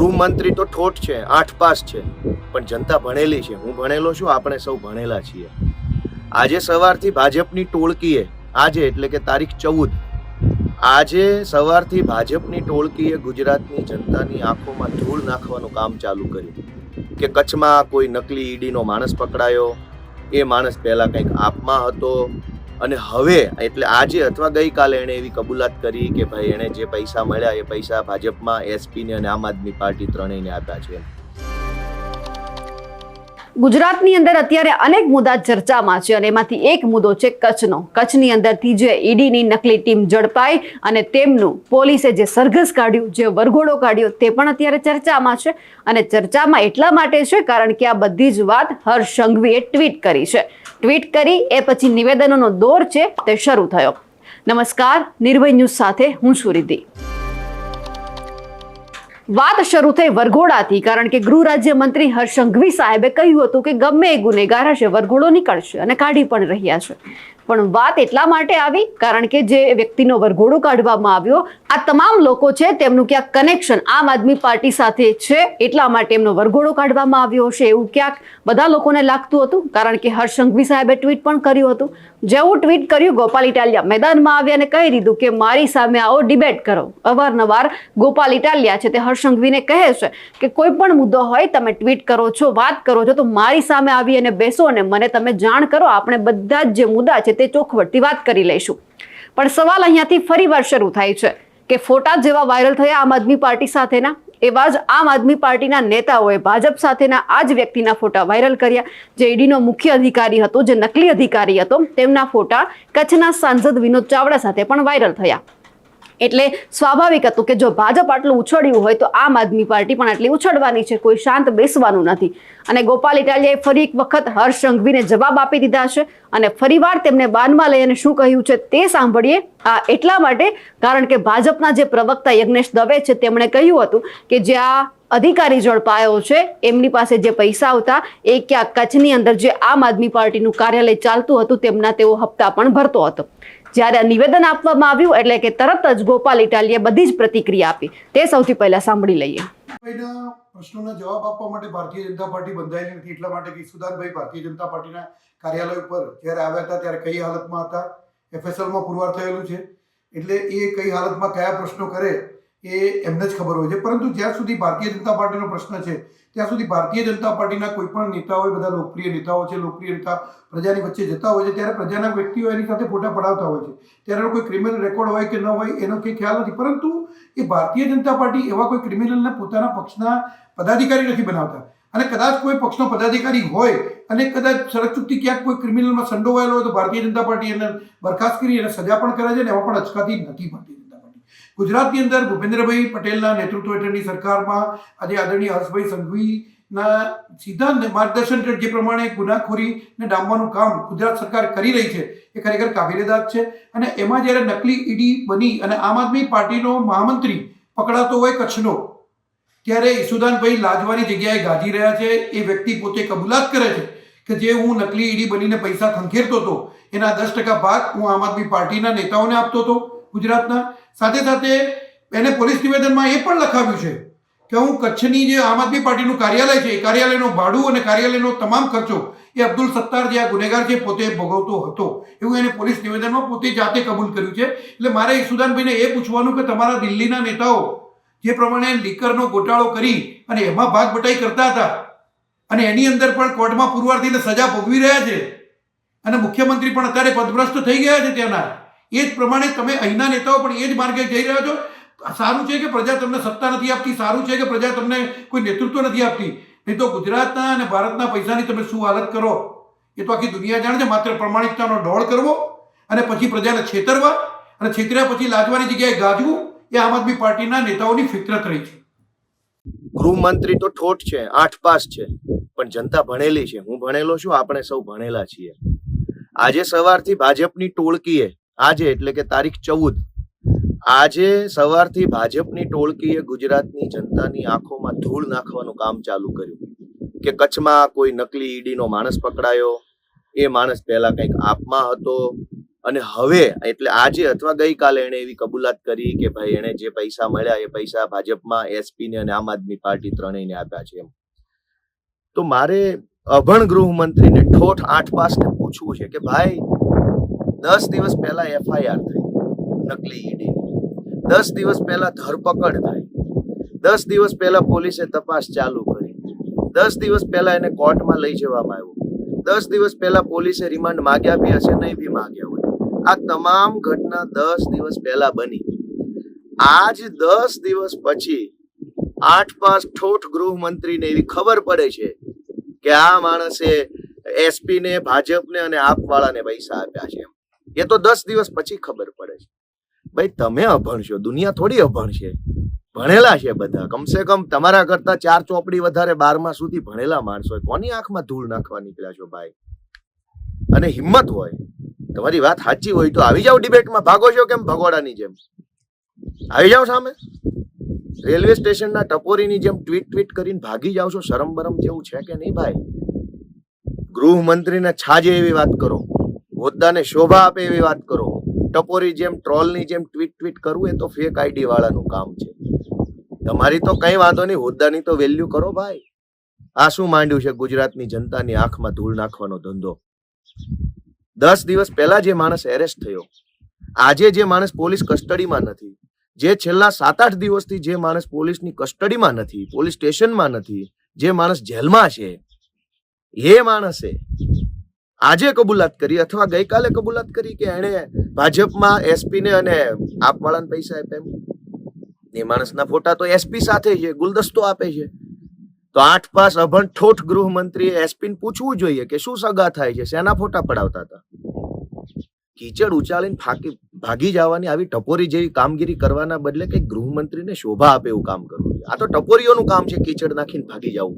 ગૃહમંત્રી તો ઠોઠ છે, આઠ પાસ છે, પણ જનતા ભણેલી છે. હું ભણેલો છું, આપણે સૌ ભણેલા છીએ. આજે સવારથી ભાજપની ટોળકીએ, આજે એટલે કે તારીખ ચૌદ, આજે સવારથી ભાજપની ટોળકીએ ગુજરાતની જનતાની આંખોમાં ધૂળ નાખવાનું કામ ચાલુ કર્યું. કે કચ્છમાં કોઈ નકલી ઈડીનો માણસ પકડાયો, એ માણસ પહેલાં કંઈક આપમાં હતો અને હવે, એટલે આજે અથવા ગઈકાલે એણે એવી કબૂલાત કરી કે ભાઈ એણે જે પૈસા મળ્યા એ પૈસા ભાજપમાં એસપીને અને આમ આદમી પાર્ટી ત્રણેયને આપ્યા છે. ગુજરાતની અંદર અત્યારે અનેક મુદ્દા ચર્ચામાં છે અને એમાંથી એક મુદ્દો છે કચ્છનો. કચ્છની અંદરથી જે ઈડીની નકલી ટીમ ઝડપાઈ અને તેમનું પોલીસે જે સરઘસ કાઢ્યું, જે વરઘોડો કાઢ્યો, તે પણ અત્યારે ચર્ચામાં છે. અને ચર્ચામાં એટલા માટે છે કારણ કે આ બધી જ વાત હર્ષ સંઘવીએ ટ્વીટ કરી છે. ટ્વીટ કરી, એ પછી નિવેદનોનો દોર છે તે શરૂ થયો. નમસ્કાર, નિર્ભય ન્યૂઝ સાથે હું છું રિદ્ધિ. વાત શરૂ થઈ વરઘોડાથી, કારણ કે ગૃહ રાજ્ય મંત્રી હર્ષ સંઘવી સાહેબે કહ્યું હતું કે ગમે એ ગુનેગાર હશે, વરઘોડો નીકળશે અને કાઢી પણ રહ્યા છે. પણ વાત એટલા માટે આવી, કારણ કે જે વ્યક્તિનો વરઘોડો કાઢવામાં આવ્યો, આ તમામ લોકો છે, તેમનું ક્યાંક કનેક્શન આમ આદમી પાર્ટી સાથે છે, એટલા માટે એમનો વરઘોડો કાઢવામાં આવ્યો હશે એવું ક્યાંક બધા લોકોને લાગતું હતું, કારણ કે હર્ષ સંઘવી સાહેબે ટ્વીટ પણ કર્યું હતું. જેવું ટ્વીટ કર્યું, ગોપાલ ઇટાલિયા મેદાનમાં આવ્યા અને કહી દીધું કે મારી સામે આવો ડિબેટ કરો. અવારનવાર ગોપાલ ઇટાલિયા છે તે હર્ષ સંઘવીને કહે છે કે કોઈ પણ મુદ્દો હોય તમે ટ્વીટ કરો છો, વાત કરો છો, તો મારી સામે આવી અને બેસો અને મને તમે જાણ કરો. આપણે બધા જ જે મુદ્દા છે તે ચોખવટથી વાત કરી લઈશું. પણ સવાલ અહીંયાથી ફરીવાર શરૂ થાય છે કે ફોટા જેવા વાયરલ થયા આમ આદમી પાર્ટી સાથેના? એવા જ આમ આદમી પાર્ટીના નેતાઓએ ભાજપ સાથેના આ જ વ્યક્તિના ફોટા વાયરલ કર્યા. જે ઈડીનો મુખ્ય અધિકારી હતો, જે નકલી અધિકારી હતો, તેમના ફોટા કચ્છના સાંસદ વિનોદ ચાવડા સાથે પણ વાયરલ થયા. એટલે સ્વાભાવિક હતું કે જો ભાજપ આટલું ઉછળ્યું હોય તો આમ આદમી પાર્ટી પણ આટલી ઉછળવાની છે, કોઈ શાંત બેસવાનું નથી. અને ગોપાલ ઇટાલિયાએ ફરી એક વખત હર્ષ સંઘવીને જવાબ આપી દીધા છે અને ફરીવાર તેમને બાનમાં લઈ અને શું કહ્યું છે તે સાંભળીએ. આ એટલા માટે, કારણ કે ભાજપના જે પ્રવક્તા યજ્ઞેશ દવે છે, તેમણે કહ્યું હતું કે જે આ અધિકારી ઝડપાયો છે, એમની પાસે જે પૈસા હતા, એ ક્યાં કચ્છની અંદર જે આમ આદમી પાર્ટીનું કાર્યાલય ચાલતું હતું, તેમના તેઓ હપ્તા પણ ભરતો હતો. જ્યારે આ નિવેદન આપવામાં આવ્યું એટલે કે તરત જ ગોપાલ ઇટાલીએ બધી જ પ્રતિક્રિયા આપી. તે સૌથી પહેલા સાંભળી લઈએ. પ્રશ્નોના જવાબ આપવા માટે ભારતીય જનતા પાર્ટી બંધાયેલી નથી, એટલા માટે કે સુદાનભાઈ ભારતીય જનતા પાર્ટીના કાર્યાલય ઉપર જ્યારે આવ્યા હતા ત્યારે કઈ હાલતમાં હતા? એફએસએલમાં પુરવાર થયેલું છે. એટલે એ કઈ હાલતમાં કયા પ્રશ્નો કરે? એ એમને જ ખબર હોય છે. પરંતુ જ્યાં સુધી ભારતીય જનતા પાર્ટીનો પ્રશ્ન છે, ત્યાં સુધી ભારતીય જનતા પાર્ટીના કોઈ પણ નેતાઓ, એ બધા લોકપ્રિય નેતાઓ છે, લોકપ્રિય નેતા પ્રજાની વચ્ચે જતા હોય છે, ત્યારે પ્રજાના વ્યક્તિઓ એની સાથે ફોટા પડાવતા હોય છે. ત્યારે કોઈ ક્રિમિનલ રેકોર્ડ હોય કે ન હોય, એનો કંઈ ખ્યાલ નથી. પરંતુ એ ભારતીય જનતા પાર્ટી એવા કોઈ ક્રિમિનલને પોતાના પક્ષના પદાધિકારી નથી બનાવતા. અને કદાચ કોઈ પક્ષનો પદાધિકારી હોય અને કદાચ સડક ક્યાંક કોઈ ક્રિમિનલમાં સંડોવાયેલો હોય તો ભારતીય જનતા પાર્ટી એને બરખાસ્ત કરી અને સજા પણ કરે છે અને એમાં પણ અચકાતી નથી ભારતીય ગુજરાતની અંદર ભૂપેન્દ્રભાઈ પટેલના નેતૃત્વ હેઠળની સરકારમાં આજે આદરણીય હર્ષભાઈ સંઘવીના સીધા માર્ગદર્શન જે પ્રમાણે ગુનાખોરીને ડામવાનું કામ ગુજરાત સરકાર કરી રહી છે, એ ખરેખર કાબિલેદાદ છે. અને એમાં જ્યારે નકલી ઈડી બની અને આમ આદમી પાર્ટીનો મહામંત્રી પકડાતો હોય કચ્છનો, ત્યારે ઈસુદાનભાઈ લાજવાની જગ્યાએ ગાજી રહ્યા છે. એ વ્યક્તિ પોતે કબૂલાત કરે છે કે જે હું નકલી ઈડી બનીને પૈસા ખંખેરતો હતો, એના દસ ટકા ભાગ હું આમ આદમી પાર્ટીના નેતાઓને આપતો હતો, ગુજરાતના. સાથે સાથે એને પોલીસ નિવેદનમાં એ પણ લખાવ્યું છે કે હું કચ્છની જે આમ આદમી પાર્ટીનું કાર્યાલય છે, એ કાર્યાલયનું ભાડું અને કાર્યાલયનો તમામ ખર્ચો એ અબ્દુલ સત્તાર જે આ ગુનેગાર છે પોતે ભોગવતો હતો. એવું એને પોલીસ નિવેદનમાં પોતે જાતે કબૂલ કર્યું છે. એટલે મારે ઈસુદાનભાઈને એ પૂછવાનું કે તમારા દિલ્હીના નેતાઓ જે પ્રમાણે લીકરનો ગોટાળો કરી અને એમાં ભાગ બટાઈ કરતા હતા અને એની અંદર પણ કોર્ટમાં પુરવાર થઈને સજા ભોગવી રહ્યા છે અને મુખ્યમંત્રી પણ અત્યારે પદભ્રષ્ટ થઈ ગયા છે ત્યાંના. એ જ પ્રમાણે તમે અહીંના નેતાઓ પણ એ જ માર્ગે જઈ રહ્યા છો. સારું છે કે પ્રજા તમને સત્તા નથી આપતી, સારું છે કે પ્રજા તમને કોઈ નેતૃત્વ નથી આપતી. નહીં તો ગુજરાતના અને ભારતના પૈસાની તમે શું હાલત કરો? એ તો આખી દુનિયા જાણે છે. માત્ર પ્રમાણિકતાનો ઢોળ કરવો અને પછી પ્રજાને છેતરવા અને છેતર્યા પછી લાજવાની જગ્યાએ ગાજવું, એ આમ આદમી પાર્ટીના નેતાઓની ફિતરત રહી છે. ગૃહમંત્રી તો ઠોઠ છે આઠ પાસ છે, પણ જનતા ભણેલી છે. હું ભણેલો છું, આપણે સૌ ભણેલા છીએ. આજે સવારથી ભાજપની ટોળકીએ આજે, એટલે કે તારીખ ચૌદ, આજે સવારથી ભાજપની ટોળકીએ ગુજરાતની જનતાની આંખોમાં ધૂળ નાખવાનું કામ ચાલુ કર્યું. કે કચ્છમાં કોઈ નકલી ઈડીનો માણસ પકડાયો, એ માણસ પહેલા કંઈક આપમાં હતો, અને હવે, એટલે આજે અથવા ગઈકાલે એણે એવી કબૂલાત કરી કે ભાઈ, એણે જે પૈસા મળ્યા એ પૈસા ભાજપમાં એસપીને અને આમ આદમી પાર્ટી ત્રણેયને આપ્યા છે એમ. તો મારે અભણ ગૃહમંત્રીને ઠોઠ આઠ પાસને પૂછવું છે કે ભાઈ દસ દિવસ પહેલા એફઆઈઆર થઈ. નકલી ઈડી. દસ દિવસ પહેલા ધરપકડ થઈ દસ દિવસ પહેલા પોલીસે તપાસ ચાલુ કરી. દસ દિવસ પહેલા એને કોર્ટમાં લઈ જવામાં આવ્યો. દસ દિવસ પહેલા પોલીસે રિમાન્ડ માગ્યા બી હશે, નહીં બી માગ્યા હોય. આ તમામ ઘટના દસ દિવસ પહેલા બની. આજ દસ દિવસ પછી આઠ પાંચ ઠોઠ ગૃહમંત્રીને એવી ખબર પડે છે કે આ માણસે એસપીને ભાજપને અને આપવાળાને પૈસા આપ્યા છે એમ. એ તો દસ દિવસ પછી ખબર પડે છે. ભાઈ, તમે અભણ છો દુનિયા થોડી અભણ છે ભણેલા છે બધા. કમસે કમ તમારા કરતા ચાર ચોપડી વધારે બારમા સુધી ભણેલા માણસો કોની આંખમાં ધૂળ નાખવા નીકળ્યા છો ભાઈ? અને હિંમત હોય. તમારી વાત સાચી હોય તો આવી જાઓ ડિબેટમાં. ભાગો છો કેમ? ભગોડાની જેમ. આવી જાઓ સામે. રેલવે સ્ટેશનના ટપોરીની જેમ ટ્વીટ ટ્વીટ કરીને ભાગી જાઓ છો. શરમ બરમ જેવું છે કે નહીં ભાઈ? ગૃહમંત્રીને છાજે એવી વાત કરો. હોદ્દાને શોભા આપે એવી વાત કરો. ટપોરી જેમ, ટ્રોલની જેમ ટ્વીટ ટ્વીટ કરવું એ તો ફેક આઈડી વાળાનું કામ છે. તમારી તો કઈ વાંધો નહીં, હોદ્દાની તો વેલ્યુ કરો ભાઈ. આ શું માંડ્યું છે ગુજરાતની જનતાની આંખમાં ધૂળ નાખવાનો ધંધો? દસ દિવસ પહેલા જે માણસ એરેસ્ટ થયો, આજે જે માણસ પોલીસ કસ્ટડીમાં નથી, જે છેલ્લા સાત આઠ દિવસથી જે માણસ પોલીસની કસ્ટડીમાં નથી, પોલીસ સ્ટેશનમાં નથી, જે માણસ જેલમાં છે, એ માણસે આજે કબૂલાત કરી અથવા ગઈકાલે કબૂલાત કરી કે એણે ભાજપમાં એસપી ને અને આપવાળાને પૈસા આપ્યા એમ? એ માણસના ફોટા તો એસપી સાથે છે, ગુલદસ્તો આપે છે. તો આઠ પાસ અભણ ઠોઠ ગૃહમંત્રીએ એસપી ને પૂછવું જોઈએ કે શું સગા થાય છે, શેના ફોટા પડાવતા હતા? કીચડ ઉચાલીને ફાકી, ભાગી જવાની આવી ટપોરી જેવી કામગીરી કરવાના બદલે કઈ ગૃહમંત્રીને શોભા આપે એવું કામ કરવું આ તો ટપોરીઓનું કામ છે, કીચડ નાખીને ભાગી જવું.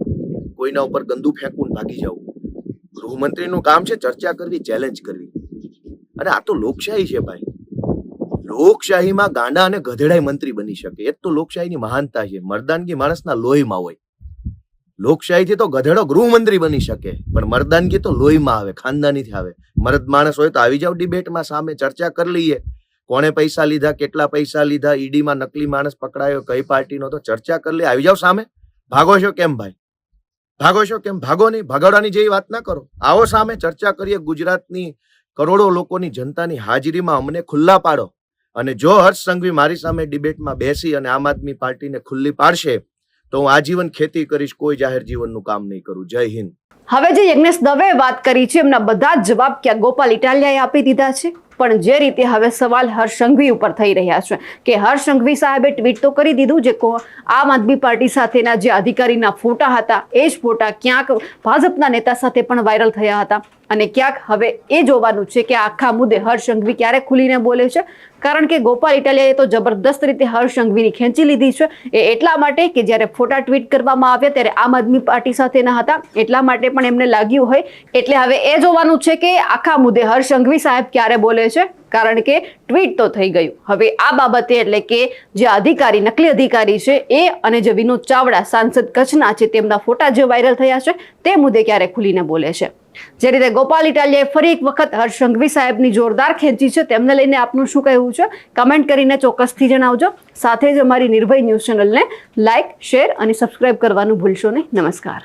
કોઈના ઉપર ગંદુ ફેંકવું ભાગી જવું. ગૃહમંત્રીનું કામ છે ચર્ચા કરવી ચેલેન્જ કરવી. અને આ તો લોકશાહી છે ભાઈ. લોકશાહીમાં ગાંડા અને ગધેડાય મંત્રી બની શકે. એ તો લોકશાહીની મહાનતા છે. મર્દાનગી માણસના લોહીમાં હોય. લોકશાહીથી તો ગધેડો ગૃહમંત્રી બની શકે. પણ મર્દાનગી તો લોહીમાં આવે, ખાનદાનીથી આવે. મર્દ માણસ હોય તો આવી જાવ ડિબેટમાં સામે, ચર્ચા કરી લઈએ. કોણે પૈસા લીધા, કેટલા પૈસા લીધા, ઈડીમાં નકલી માણસ પકડાયો, કઈ પાર્ટીનો, તો ચર્ચા કરી લઈએ. આવી જાવ સામે. ભાગો છો કેમ ભાઈ? ભાગો છો કેમ? ભાગો નહીં ભગાડવાની જેવી વાત ના કરો. આવો સામે ચર્ચા કરીએ ગુજરાતની કરોડો લોકોની જનતાની હાજરીમાં અમને ખુલ્લા પાડો. અને જો હર્ષ સંઘવી મારી સામે ડિબેટમાં બેસી અને આમ આદમી પાર્ટીને ખુલ્લી પાડશે, તો હું આજીવન ખેતી કરીશ, કોઈ જાહેર જીવનનું કામ નહીં કરું. જય હિન્દ. હવે જે યજ્ઞેશ દવે વાત કરી છે, એમના બધા જ જવાબ ક્યાં ગોપાલ ઇટાલિયાએ આપી દીધા છે? પણ જે રીતે હવે સવાલ હર્ષ સંઘવી ઉપર થઈ રહ્યા છે કે હર્ષ સંઘવી સાહેબે ટ્વીટ તો કરી દીધું જે આમ આદમી પાર્ટી સાથેના જે અધિકારીના ફોટા હતા, એ જ ફોટા ક્યાંક ભાજપના નેતા સાથે પણ વાયરલ થયા હતા. અને ક્યાંક હવે એ જોવાનું છે કે આખા મુદ્દે હર્ષ સંઘવી ક્યારે ખુલીને બોલે છે? કારણ કે ગોપાલ ઇટાલિયાએ તો જબરદસ્ત રીતે હર્ષ સંઘવીની ખેંચી લીધી છે. એ એટલા માટે કે જ્યારે ફોટા ટ્વીટ કરવામાં આવ્યા ત્યારે આમ આદમી પાર્ટી સાથેના હતા. એટલા માટે પણ એમને લાગ્યું હોય. એટલે હવે એ જોવાનું છે કે આખા મુદ્દે હર્ષ સંઘવી સાહેબ ક્યારે બોલે છે, કારણ કે ટ્વીટ તો થઈ ગયું. હવે આ બાબતે એટલે કે જે અધિકારી, નકલી અધિકારી છે, એ અને જે વિનોદ ચાવડા, સાંસદ કચ્છના છે, તેમના ફોટા જે વાયરલ થયા છે, તે મુદ્દે ક્યારે ખુલીને બોલે છે. જે રીતે ગોપાલ ઇટાલિયાએ ફરી એક વખત હર્ષ સંઘવી સાહેબની જોરદાર ખેંચી છે, તેમને લઈને આપનું શું કહેવું છે? કમેન્ટ કરીને ચોક્કસથી જણાવજો. સાથે જ અમારી નિર્ભય ન્યૂઝ ચેનલને લાઇક શેર અને સબસ્ક્રાઇબ કરવાનું ભૂલશો નહીં. નમસ્કાર.